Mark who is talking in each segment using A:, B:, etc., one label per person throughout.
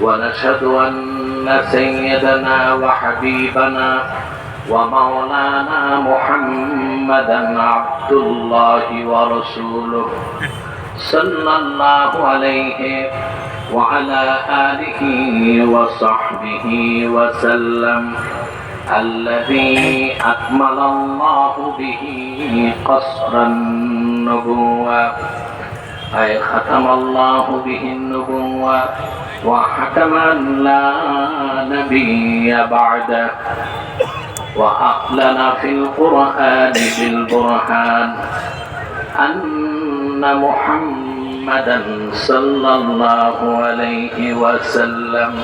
A: ونشهد أن سيدنا وحبيبنا ومولانا محمدا عبد الله ورسوله صلى الله عليه وعلى آله وصحبه وسلم الذي أكمل الله به قصر النبوة. أي ختم الله به النبوة وحكم أن لا نبي بعده وأقلنا في القرآن بالبرهان أن محمدا صلى الله عليه وسلم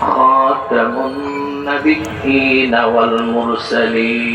A: خاتم النبيين والمرسلين.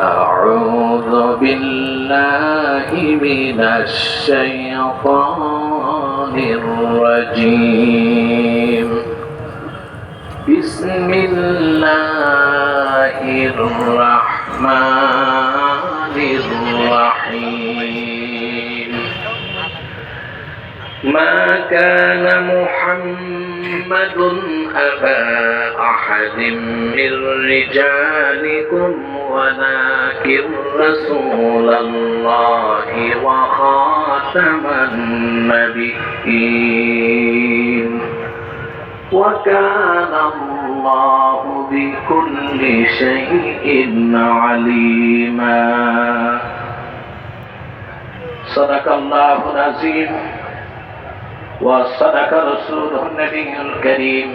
A: أعوذ بالله من الشيطان الرجيم. بسم الله الرحمن الرحيم. ما كان محمد أبا أحد من رجالكم ولكن رسول الله وخاتم النبيين. وكان الله بكل شيء عليما. صدق الله العظيم. وصدق رسوله النبي الكريم.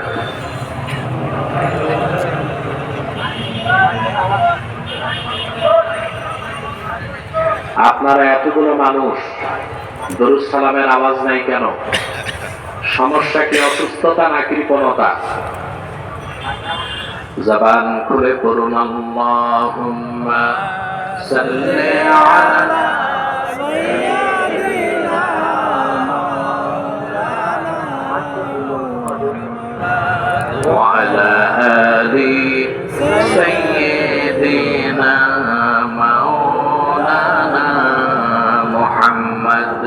A: আপনারা এতগুলো মানুষ দরুজ সালামের আওয়াজ নাই কেন? সমস্যা কি অসুস্থতা না কৃপণতা জবান খুলে করুন আল্লাহুম্মা সাল্লি আলা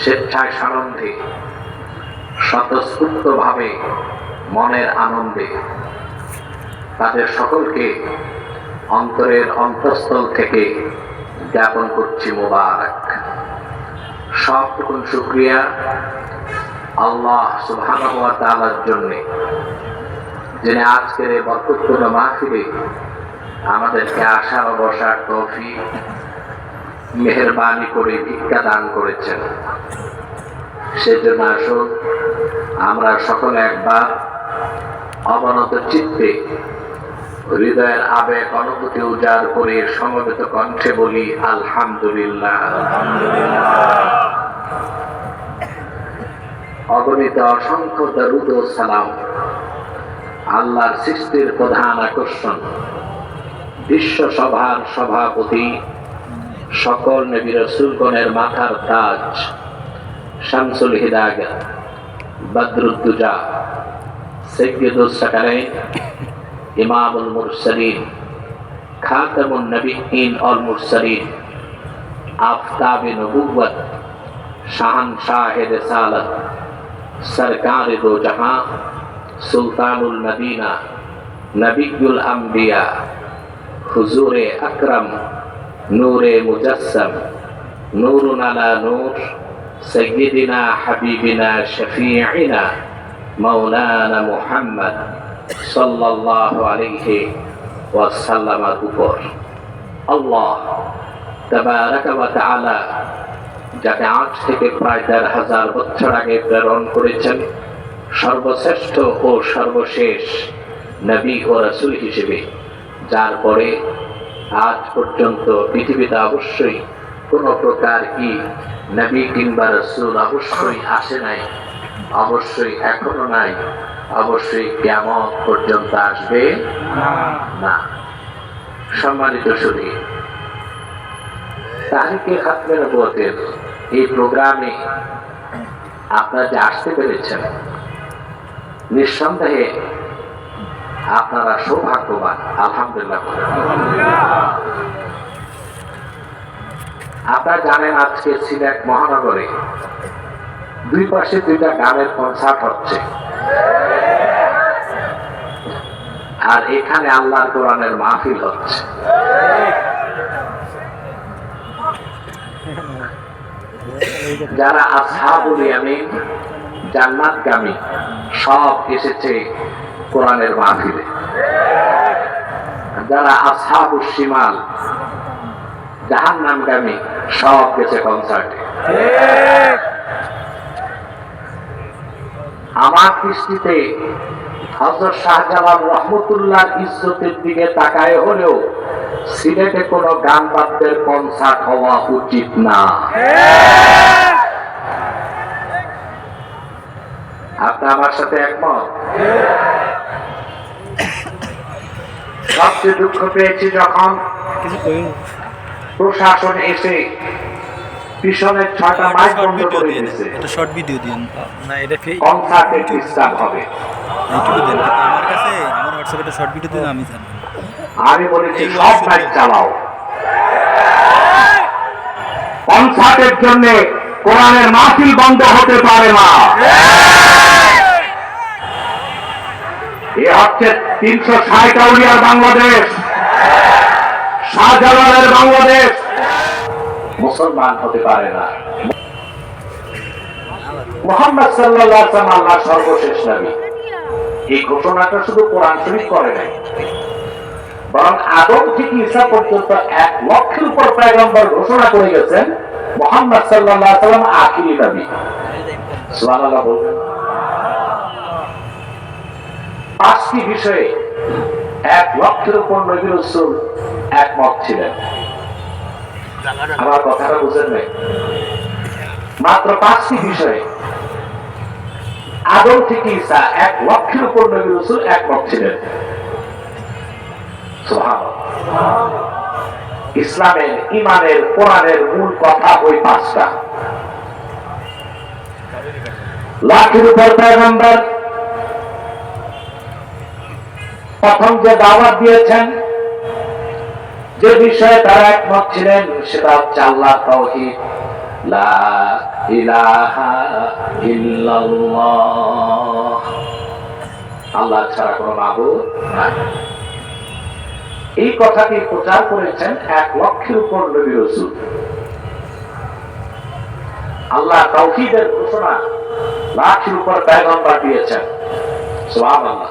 A: স্বেচ্ছায় সানন্দে স্বতঃস্ফূর্তভাবে মনের আনন্দে। তাদের সকলকে অন্তরের অন্তঃস্থল থেকে জ্ঞাপন করছি মোবারক। সবটুকুন শুক্রিয়া আল্লাহ সুবহানাহু ওয়া তাআলার জন্য, যিনি আজকের এই বরকতপূর্ণ মাহফিলে আমাদেরকে আসার বসার তৌফিক মেহরবানি করে ভিক্ষা দান করেছেন। সেজন্য আসুন আমরা সকলে একবার অবনত চিত্তে হৃদয়ের আবেগ, অনুভূতি উজাড় করে সমবেত কণ্ঠে বলি, আলহামদুলিল্লাহ। অগণিত অসংখ্য দরুদ সালাম। আল্লাহর সৃষ্টির প্রধান আকর্ষণ, বিশ্ব সভার সভাপতি সকল নবী রসুলগণের মাথার তাজ, শামসুল হিদায়ত বদরুদ্দুজা, সৈয়দুল সাকারাইন, ইমামুল মুরসালিন, খাতামুন নবীন অল মুরসালিন, আফতাব নবুওয়াত শাহানশাহ রিসালাত, সরকার দো জাহাঁ সুলতানুল মদিনা নবিয়ুল আম্বিয়া, হুজুরে আকরম নূরে মুজাসম নূরুন আলা নূর সৈয়দিনা হাবিবিনা, শফিঈনা মৌলানা মুহাম্মদ সাল্লাল্লাহু আলাইহি ওয়াসাল্লামের উপর। আল্লাহ তাবারাকা ওয়া তাআলা যাকে আজ থেকে প্রায় দেড় হাজার বছর আগে প্রেরণ করেছেন, সর্বশ্রেষ্ঠ ও সর্বশেষ নবী ও রাসূল হিসেবে, যার পরে আজ পর্যন্ত পৃথিবীতে অবশ্যই কোনো প্রকার কি নবী কিংবা রসুল অবশ্যই আসে নাই, অবশ্যই এখনও নাই, অবশ্যই কেমন পর্যন্ত আসবে না। সম্মানিত শুধু তারিখে খাতমের বোধের এই প্রোগ্রামে আপনারা যে আসতে পেরেছেন, নিঃসন্দেহে আপনারা সৌভাগ্যবান। আলহামদুলিল্লাহ। আপনারা জানেন আজকে সিলেট মহানগরে। দুই পাশে দুইটা গানের কনসার্ট হচ্ছে। আর এখানে আল্লাহর কোরআনের মাহফিল হচ্ছে। যারা আসহাবুল ইয়ামিন, জান্নাতগামী, সব এসেছে কোরআনের মাহফিলে। যারা আসহাবুল শিমাল, জাহান্নামগামী, সব গেছে কনসার্টে আমার দৃষ্টিতে হজরত শাহজালাল রহমতুল্লাহ ইজ্জতের দিকে তাকায় হলেও সিলেটে কোনো গান বাদ্যের কনসার্ট হওয়া উচিত না। আপনি আমার সাথে একমত? সবচেয়ে দুঃখ পেয়েছি যখন প্রশাসন এসে পিছনের মাইক বন্ধ করে দিয়েছে।
B: এটা শর্ট ভিডিও দিন। না এটা ফেক
A: কনসার্টে ডিস্টার্ব হবে।
B: দেন। আমার কাছে আমার হোয়াটসঅ্যাপে একটা শর্ট ভিডিও দিন আমি জানি।
A: আমি বলেছি সব মাইক চালাও। কনসার্টের জন্য কোরআনের মাহফিল বন্ধ হতে পারে না। এ হচ্ছে তিনশো ষাট আউলিয়ার বাংলাদেশ। শাহজালালের বাংলাদেশ। মুসলমান হতে পারে না। মোহাম্মদ সাল্লাহ আল্লাহ সর্বশেষ নবী। এই ঘোষণাটা শুধু কোরআন শরীফ করে নাই। বরং আদম থেকে ঈসা পর্যন্ত এক লক্ষের উপর পয়গম্বর ঘোষণা করে গেছেন, মোহাম্মদ সাল্লাহ সাল্লাম আখিরি নবী। সুবহানাল্লাহ বলবেন পাঁচটি বিষয়ে এক লক্ষের উপর নবী রসুল একমত ছিলেন। আমার কথাটা বুঝেন নাই। মাত্র পাঁচটি বিষয়ে আদম থেকে ঈসা এক লক্ষের উপর নবী রসুল একমত ছিলেন। ইসলামের ইমানের কোরআনের মূল কথা ওই পাঁচটা। লাখের উপর পয়গম্বর প্রথম যে দাওয়াত দিয়েছেন, যে বিষয়ে তারা একমত ছিলেন, সেটা হচ্ছে আল্লাহ আল্লাহ ছাড়া কোনো নাই। এই কথাটি প্রচার করেছেন এক লক্ষের উপর নবী রসুল। আল্লাহ তৌহিদের ঘোষণা লাখের উপর পেগম্বর দিয়েছেন। সুবহানাল্লাহ।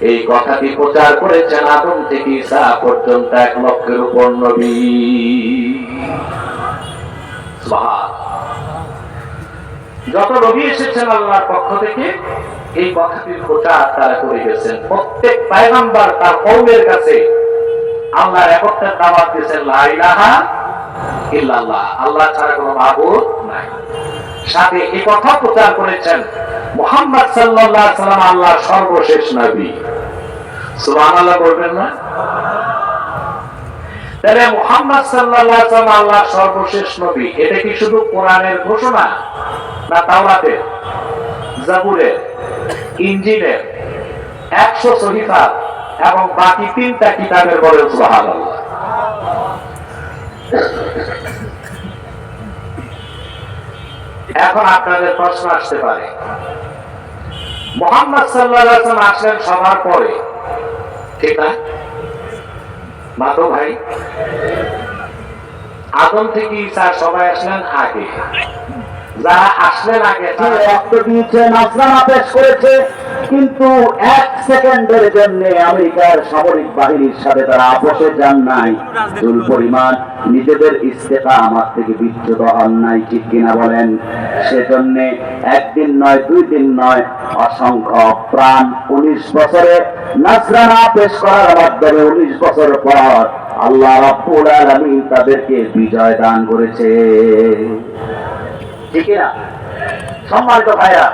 A: এই কথাটি প্রচার করেছেন আদম থেকে ঈসা পর্যন্ত এক লক্ষের উপর নবী। যত নবী এসেছেন আল্লাহর পক্ষ থেকে, এই কথাটির প্রচার তারা করে গেছেন। প্রত্যেক পায়গাম্বার তার কৌমের কাছে আল্লাহর একত্রের দাওয়াত দিয়েছেন, লা ইলাহা ইল্লাল্লাহ। আল্লাহ ছাড়া কোনো মাবুদ নাই। সাথে এই কথা প্রচার করেছেন মোহাম্মদ আলাইহি সাল্লাম আল্লাহর সর্বশেষ নবী। সুবহানাল্লাহ বলবেন না? তাহলে মুহাম্মদ সাল্লাম আল্লাহর সর্বশেষ নবী, এটা কি শুধু কোরআনের ঘোষণা না তাওরাতের জাবুরের ইঞ্জিনের একশো সহিফা এবং বাকি তিনটা কিতাবের বলেন সুবহানাল্লাহ। এখন আপনাদের প্রশ্ন আসতে পারে। মোহাম্মদ সাল্লাম আসলেন সবার পরে। ঠিক না মাতো ভাই। আদম থেকে ইসা সবাই আসলেন আগে। যারা আসলেন আগে, তারা
C: রক্ত দিয়েছে নাজনামা পেশ করেছে কিন্তু এক সেকেন্ডের জন্য আমেরিকার সামরিক বাহিনীর সাথে তারা আপোষে যান নাই। চুল পরিমাণ, নিজেদের ইস্তেফা আমার থেকে বিচ্যুত হন নাই, ঠিক কিনা বলেন? সেজন্য একদিন নয়, দুই দিন নয়, অসংখ্য প্রাণ উনিশ বছরে নাজরানা পেশ করার মাধ্যমে উনিশ বছর পর আল্লাহ রাব্বুল আলামিন তাদেরকে বিজয় দান করেছে। ঠিক না সম্মানিত ভাইরা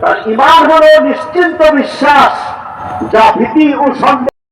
C: তার ইমান হলো নিশ্চিন্ত বিশ্বাস যা ভীতি ও সন্দেহ